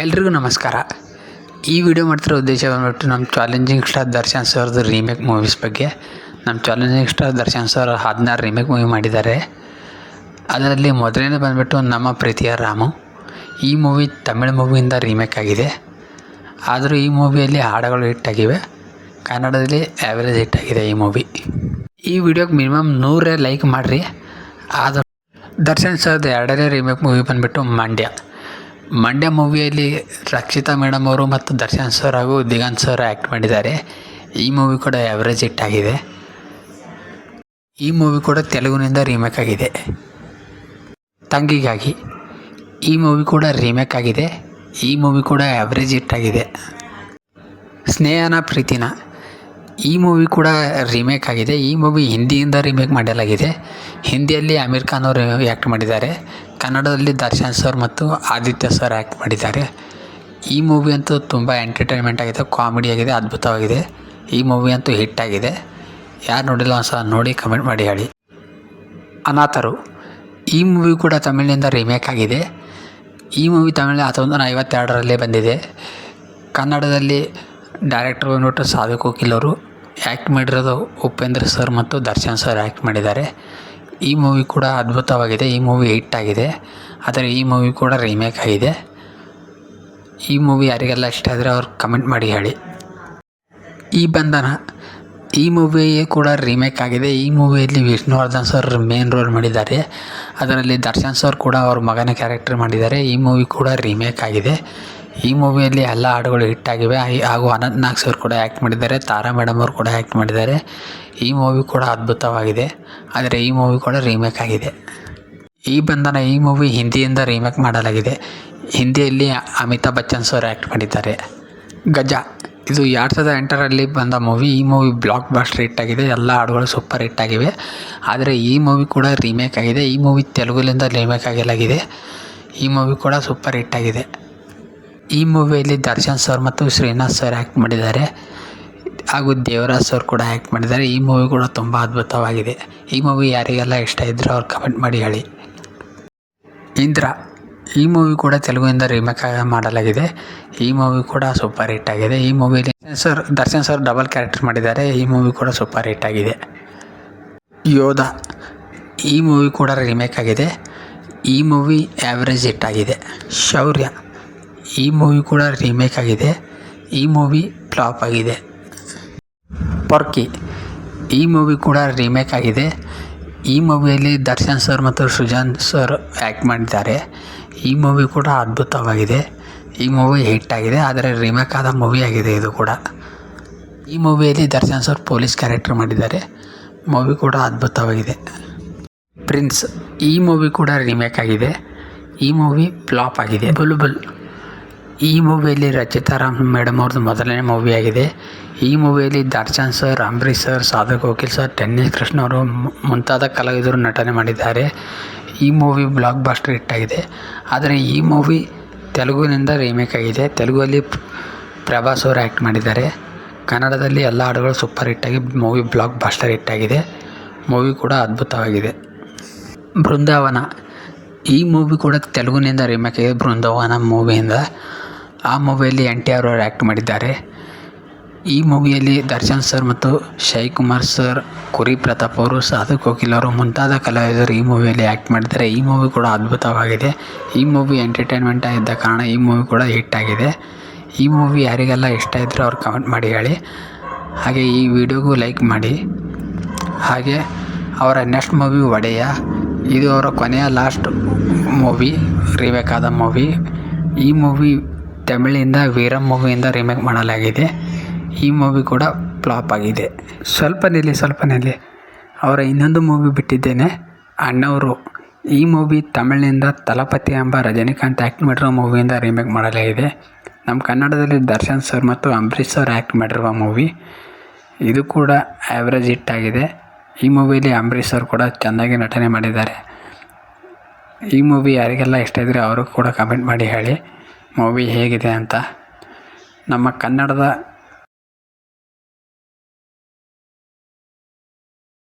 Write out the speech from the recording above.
ಎಲ್ರಿಗೂ ನಮಸ್ಕಾರ. ಈ ವಿಡಿಯೋ ಮಾಡ್ತಿರೋ ಉದ್ದೇಶ ಬಂದ್ಬಿಟ್ಟು ನಮ್ಮ ಚಾಲೆಂಜಿಂಗ್ ಸ್ಟಾರ್ ದರ್ಶನ್ ಸರ್ದು ರೀಮೇಕ್ ಮೂವೀಸ್ ಬಗ್ಗೆ. ನಮ್ಮ ಚಾಲೆಂಜಿಂಗ್ ಸ್ಟಾರ್ ದರ್ಶನ್ ಸರ್ ಹದಿನಾರು ರೀಮೇಕ್ ಮೂವಿ ಮಾಡಿದ್ದಾರೆ. ಅದರಲ್ಲಿ ಮೊದಲನೇ ಬಂದ್ಬಿಟ್ಟು ನಮ್ಮ ಪ್ರೀತಿಯ ರಾಮು. ಈ ಮೂವಿ ತಮಿಳು ಮೂವಿಯಿಂದ ರೀಮೇಕ್ ಆಗಿದೆ. ಆದರೂ ಈ ಮೂವಿಯಲ್ಲಿ ಹಾಡುಗಳು ಹಿಟ್ಟಾಗಿವೆ ಕನ್ನಡದಲ್ಲಿ ಆ್ಯಾವ್ರೇಜ್ ಹಿಟ್ಟಾಗಿದೆ ಈ ಮೂವಿ ಈ ವಿಡಿಯೋಗೆ ಮಿನಿಮಮ್ ನೂರೇ ಲೈಕ್ ಮಾಡಿರಿ. ಆದರೂ ದರ್ಶನ್ ಸರ್ದು ಎರಡನೇ ರೀಮೇಕ್ ಮೂವಿ ಬಂದುಬಿಟ್ಟು ಮಂಡ್ಯ. ಮಂಡ್ಯ ಮೂವಿಯಲ್ಲಿ ರಕ್ಷಿತಾ ಮೇಡಮ್ ಅವರು ಮತ್ತು ದರ್ಶನ್ ಸರ್ ಹಾಗೂ ದಿಗಂತ್ ಸರ್ ಆ್ಯಕ್ಟ್ ಮಾಡಿದ್ದಾರೆ. ಈ ಮೂವಿ ಕೂಡ ಆ್ಯಾವ್ರೇಜ್ ಹಿಟ್ ಆಗಿದೆ. ಈ ಮೂವಿ ಕೂಡ ತೆಲುಗಿನಿಂದ ರೀಮೇಕ್ ಆಗಿದೆ. ತಂಗಿಗಾಗಿ ಈ ಮೂವಿ ಕೂಡ ರೀಮೇಕ್ ಆಗಿದೆ. ಈ ಮೂವಿ ಕೂಡ ಆ್ಯಾವ್ರೇಜ್ ಹಿಟ್ ಆಗಿದೆ. ಸ್ನೇಹನ ಪ್ರೀತಿನ ಈ ಮೂವಿ ಕೂಡ ರೀಮೇಕ್ ಆಗಿದೆ. ಈ ಮೂವಿ ಹಿಂದಿಯಿಂದ ರೀಮೇಕ್ ಮಾಡಲಾಗಿದೆ. ಹಿಂದಿಯಲ್ಲಿ ಅಮೀರ್ ಖಾನ್ ಅವರು ಆ್ಯಕ್ಟ್ ಮಾಡಿದ್ದಾರೆ. ಕನ್ನಡದಲ್ಲಿ ದರ್ಶನ್ ಸರ್ ಮತ್ತು ಆದಿತ್ಯ ಸರ್ ಆ್ಯಕ್ಟ್ ಮಾಡಿದ್ದಾರೆ. ಈ ಮೂವಿ ಅಂತೂ ತುಂಬ ಎಂಟರ್ಟೈನ್ಮೆಂಟ್ ಆಗಿದೆ, ಕಾಮಿಡಿ ಆಗಿದೆ, ಅದ್ಭುತವಾಗಿದೆ. ಈ ಮೂವಿ ಅಂತೂ ಹಿಟ್ ಆಗಿದೆ. ಯಾರು ನೋಡಿಲ್ಲ ಒಂದು ಸಲ ನೋಡಿ ಕಮೆಂಟ್ ಮಾಡಿ ಹೇಳಿ. ಅನಾಥರು. ಈ ಮೂವಿ ಕೂಡ ತಮಿಳಿನಿಂದ ರೀಮೇಕ್ ಆಗಿದೆ. ಈ ಮೂವಿ ತಮಿಳು ಹತ್ತೊಂಬತ್ತು ನೂರ ಐವತ್ತೆರಡರಲ್ಲೇ ಬಂದಿದೆ. ಕನ್ನಡದಲ್ಲಿ ಡೈರೆಕ್ಟರ್ ಬಂದ್ಬಿಟ್ಟು ಸಾಧು ಕೋಕಿಲ್ ಅವರು ಆ್ಯಕ್ಟ್ ಮಾಡಿರೋದು ಉಪೇಂದ್ರ ಸರ್ ಮತ್ತು ದರ್ಶನ್ ಸರ್ ಆ್ಯಕ್ಟ್ ಮಾಡಿದ್ದಾರೆ. ಈ ಮೂವಿ ಕೂಡ ಅದ್ಭುತವಾಗಿದೆ. ಈ ಮೂವಿ ಹಿಟ್ ಆಗಿದೆ. ಆದರೆ ಈ ಮೂವಿ ಕೂಡ ರೀಮೇಕ್ ಆಗಿದೆ. ಈ ಮೂವಿ ಯಾರಿಗೆಲ್ಲ ಇಷ್ಟ ಆದರೆ ಅವ್ರು ಕಮೆಂಟ್ ಮಾಡಿ ಹೇಳಿ. ಈ ಬಂಧನ, ಈ ಮೂವಿ ಕೂಡ ರೀಮೇಕ್ ಆಗಿದೆ. ಈ ಮೂವಿಯಲ್ಲಿ ವಿಷ್ಣುವರ್ಧನ್ ಸರ್ ಮೇನ್ ರೋಲ್ ಮಾಡಿದ್ದಾರೆ. ಅದರಲ್ಲಿ ದರ್ಶನ್ ಸರ್ ಕೂಡ ಅವ್ರ ಮಗನ ಕ್ಯಾರೆಕ್ಟರ್ ಮಾಡಿದ್ದಾರೆ. ಈ ಮೂವಿ ಕೂಡ ರೀಮೇಕ್ ಆಗಿದೆ. ಈ ಮೂವಿಯಲ್ಲಿ ಎಲ್ಲ ಹಾಡುಗಳು ಹಿಟ್ ಆಗಿವೆ. ಹಾಗೂ ಅನಂತ್ ನಾಗ್ ಸರ್ ಕೂಡ ಆ್ಯಕ್ಟ್ ಮಾಡಿದ್ದಾರೆ. ತಾರಾ ಮೇಡಮ್ ಅವರು ಕೂಡ ಆ್ಯಕ್ಟ್ ಮಾಡಿದ್ದಾರೆ. ಈ ಮೂವಿ ಕೂಡ ಅದ್ಭುತವಾಗಿದೆ. ಆದರೆ ಈ ಮೂವಿ ಕೂಡ ರೀಮೇಕ್ ಆಗಿದೆ. ಈ ಬಂಧನ ಈ ಮೂವಿ ಹಿಂದಿಯಿಂದ ರೀಮೇಕ್ ಮಾಡಲಾಗಿದೆ. ಹಿಂದಿಯಲ್ಲಿ ಅಮಿತಾಬ್ ಬಚ್ಚನ್ ಸರ್ ಆ್ಯಕ್ಟ್ ಮಾಡಿದ್ದಾರೆ. ಗಜ. ಇದು ಎರಡು ಸಾವಿರದ ಎಂಟರಲ್ಲಿ ಬಂದ ಮೂವಿ. ಈ ಮೂವಿ ಬ್ಲಾಕ್ ಬಾಸ್ಟರ್ ಹಿಟ್ ಆಗಿದೆ. ಎಲ್ಲ ಹಾಡುಗಳು ಸೂಪರ್ ಹಿಟ್ ಆಗಿವೆ. ಆದರೆ ಈ ಮೂವಿ ಕೂಡ ರೀಮೇಕ್ ಆಗಿದೆ. ಈ ಮೂವಿ ತೆಲುಗುಲಿಂದ ರೀಮೇಕ್ ಆಗಲಾಗಿದೆ. ಈ ಮೂವಿ ಕೂಡ ಸೂಪರ್ ಹಿಟ್ ಆಗಿದೆ. ಈ ಮೂವಿಯಲ್ಲಿ ದರ್ಶನ್ ಸರ್ ಮತ್ತು ಶ್ರೀನಾಥ್ ಸರ್ ಆ್ಯಕ್ಟ್ ಮಾಡಿದ್ದಾರೆ. ಹಾಗೂ ದೇವರಾಜ್ ಸರ್ ಕೂಡ ಆ್ಯಕ್ಟ್ ಮಾಡಿದ್ದಾರೆ. ಈ ಮೂವಿ ಕೂಡ ತುಂಬ ಅದ್ಭುತವಾಗಿದೆ. ಈ ಮೂವಿ ಯಾರಿಗೆಲ್ಲ ಇಷ್ಟ ಇದ್ದರೂ ಅವ್ರು ಕಮೆಂಟ್ ಮಾಡಿ ಹೇಳಿ. ಇಂದ್ರ, ಈ ಮೂವಿ ಕೂಡ ತೆಲುಗಿನಿಂದ ರೀಮೇಕ್ ಮಾಡಲಾಗಿದೆ. ಈ ಮೂವಿ ಕೂಡ ಸೂಪರ್ ಹಿಟ್ ಆಗಿದೆ. ಈ ಮೂವಿಲಿ sir, Darshan sir double character ಮಾಡಿದ್ದಾರೆ. ಈ ಮೂವಿ ಕೂಡ ಸೂಪರ್ ಹಿಟ್ ಆಗಿದೆ. ಯೋಧ, ಈ ಮೂವಿ ಕೂಡ ರೀಮೇಕ್ ಆಗಿದೆ. ಈ ಮೂವಿ ಆ್ಯಾವ್ರೇಜ್ ಹಿಟ್ ಆಗಿದೆ. ಶೌರ್ಯ. ಈ ಮೂವಿ ಕೂಡ ರೀಮೇಕ್ ಆಗಿದೆ. ಈ ಮೂವಿ ಫ್ಲಾಪ್ ಆಗಿದೆ. ಪರ್ಕಿ ಈ ಮೂವಿ ಕೂಡ ರೀಮೇಕ್ ಆಗಿದೆ. ಈ ಮೂವಿಯಲ್ಲಿ ದರ್ಶನ್ ಸರ್ ಮತ್ತು ಸುಜಾನ್ ಸರ್ ಆ್ಯಕ್ಟ್ ಮಾಡಿದ್ದಾರೆ. ಈ ಮೂವಿ ಕೂಡ ಅದ್ಭುತವಾಗಿದೆ. ಈ ಮೂವಿ ಹಿಟ್ ಆಗಿದೆ, ಆದರೆ ರೀಮೇಕ್ ಆದ ಮೂವಿ ಆಗಿದೆ ಇದು ಕೂಡ. ಈ ಮೂವಿಯಲ್ಲಿ ದರ್ಶನ್ ಸರ್ ಪೊಲೀಸ್ ಕ್ಯಾರೆಕ್ಟರ್ ಮಾಡಿದ್ದಾರೆ. ಮೂವಿ ಕೂಡ ಅದ್ಭುತವಾಗಿದೆ. ಪ್ರಿನ್ಸ್ ಈ ಮೂವಿ ಕೂಡ ರೀಮೇಕ್ ಆಗಿದೆ. ಈ ಮೂವಿ ಫ್ಲಾಪ್ ಆಗಿದೆ. ಬುಲ್ಬುಲ್. ಈ ಮೂವಿಯಲ್ಲಿ ರಚಿತಾ ರಾಮ್ ಮೇಡಮ್ ಅವ್ರದ್ದು ಮೊದಲನೇ ಮೂವಿಯಾಗಿದೆ ಈ ಮೂವಿಯಲ್ಲಿ Darshan sir Ambareesh sir, Sadhu Kokila sir, Tennis Krishna ಅವರು ಮುಂತಾದ ಕಲಾವಿದರು ನಟನೆ ಮಾಡಿದ್ದಾರೆ. ಈ ಮೂವಿ ಬ್ಲಾಕ್ ಬಾಸ್ಟರ್ ಹಿಟ್ ಆಗಿದೆ. ಆದರೆ ಈ ಮೂವಿ ತೆಲುಗುನಿಂದ ರೀಮೇಕ್ ಆಗಿದೆ. ತೆಲುಗಲ್ಲಿ ಪ್ರ- ಪ್ರಭಾಸ್ ಅವರು ಆ್ಯಕ್ಟ್ ಮಾಡಿದ್ದಾರೆ. ಕನ್ನಡದಲ್ಲಿ ಎಲ್ಲ ಹಾಡುಗಳು ಸೂಪರ್ ಹಿಟ್ಟಾಗಿ ಮೂವಿ ಬ್ಲಾಕ್ ಬಾಸ್ಟರ್ ಹಿಟ್ಟಾಗಿದೆ ಮೂವಿ ಕೂಡ ಅದ್ಭುತವಾಗಿದೆ. ಬೃಂದಾವನ. ಈ ಮೂವಿ ಕೂಡ ತೆಲುಗುನಿಂದ ರೀಮೇಕ್ ಆಗಿದೆ ಬೃಂದಾವನ ಮೂವಿಯಿಂದ. ಆ ಮೂವಿಯಲ್ಲಿ ಎನ್ ಟಿ ಆರ್ ಅವರು ಆ್ಯಕ್ಟ್ ಮಾಡಿದ್ದಾರೆ. ಈ ಮೂವಿಯಲ್ಲಿ ದರ್ಶನ್ ಸರ್ ಮತ್ತು ಶೈ ಕುಮಾರ್ ಸರ್, ಕುರಿ ಪ್ರತಾಪ್ ಅವರು, ಸಾಧು ಕೋಕಿಲ್ ಅವರು ಮುಂತಾದ ಕಲಾವಿದರು ಈ ಮೂವಿಯಲ್ಲಿ ಆ್ಯಕ್ಟ್ ಮಾಡಿದ್ದಾರೆ. ಈ ಮೂವಿ ಕೂಡ ಅದ್ಭುತವಾಗಿದೆ. ಈ ಮೂವಿ ಎಂಟರ್ಟೈನ್ಮೆಂಟ್ ಆಗಿದ್ದ ಕಾರಣ ಈ ಮೂವಿ ಕೂಡ ಹಿಟ್ ಆಗಿದೆ. ಈ ಮೂವಿ ಯಾರಿಗೆಲ್ಲ ಇಷ್ಟ ಇದ್ದರೆ ಅವ್ರು ಕಮೆಂಟ್ ಮಾಡಿ ಹೇಳಿ. ಹಾಗೆ ಈ ವಿಡಿಯೋಗೂ ಲೈಕ್ ಮಾಡಿ. ಹಾಗೆ ಅವರ ನೆಕ್ಸ್ಟ್ ಮೂವಿ ಒಡೆಯ. ಇದು ಅವರ ಕೊನೆಯ ಲಾಸ್ಟ್ ಮೂವಿ ರೀಬೇಕಾದ ಮೂವಿ. ಈ ಮೂವಿ ತಮಿಳಿಂದ ವೀರಂ ಮೂವಿಯಿಂದ ರೀಮೇಕ್ ಮಾಡಲಾಗಿದೆ. ಈ ಮೂವಿ ಕೂಡ ಫ್ಲಾಪ್ ಆಗಿದೆ. ಸ್ವಲ್ಪ ನಿಲ್ಲಿ ಸ್ವಲ್ಪ ನಿಲ್ಲಿ. ಅವರ ಇನ್ನೊಂದು ಮೂವಿ ಬಿಟ್ಟಿದ್ದೇನೆ. ಅಣ್ಣವರು. ಈ ಮೂವಿ ತಮಿಳಿನಿಂದ ತಲಪತಿ ಎಂಬ ರಜನಿಕಾಂತ್ ಆ್ಯಕ್ಟ್ ಮಾಡಿರೋ ಮೂವಿಯಿಂದ ರೀಮೇಕ್ ಮಾಡಲಾಗಿದೆ. ನಮ್ಮ ಕನ್ನಡದಲ್ಲಿ ದರ್ಶನ್ ಸರ್ ಮತ್ತು ಅಂಬರೀಶ್ ಸರ್ ಆ್ಯಕ್ಟ್ ಮಾಡಿರುವ ಮೂವಿ. ಇದು ಕೂಡ ಆ್ಯಾವ್ರೇಜ್ ಆಗಿದೆ. ಈ ಮೂವಿಯಲ್ಲಿ ಅಂಬರೀಶ್ ಸರ್ ಕೂಡ ಚೆನ್ನಾಗಿ ನಟನೆ ಮಾಡಿದ್ದಾರೆ. ಈ ಮೂವಿ ಯಾರಿಗೆಲ್ಲ ಇಷ್ಟ ಇದ್ದರೆ ಅವರು ಕೂಡ ಕಮೆಂಟ್ ಮಾಡಿ ಹೇಳಿ. ಮೂವಿ ಹೇಗಿದೆ ಅಂತ ನಮ್ಮ ಕನ್ನಡದ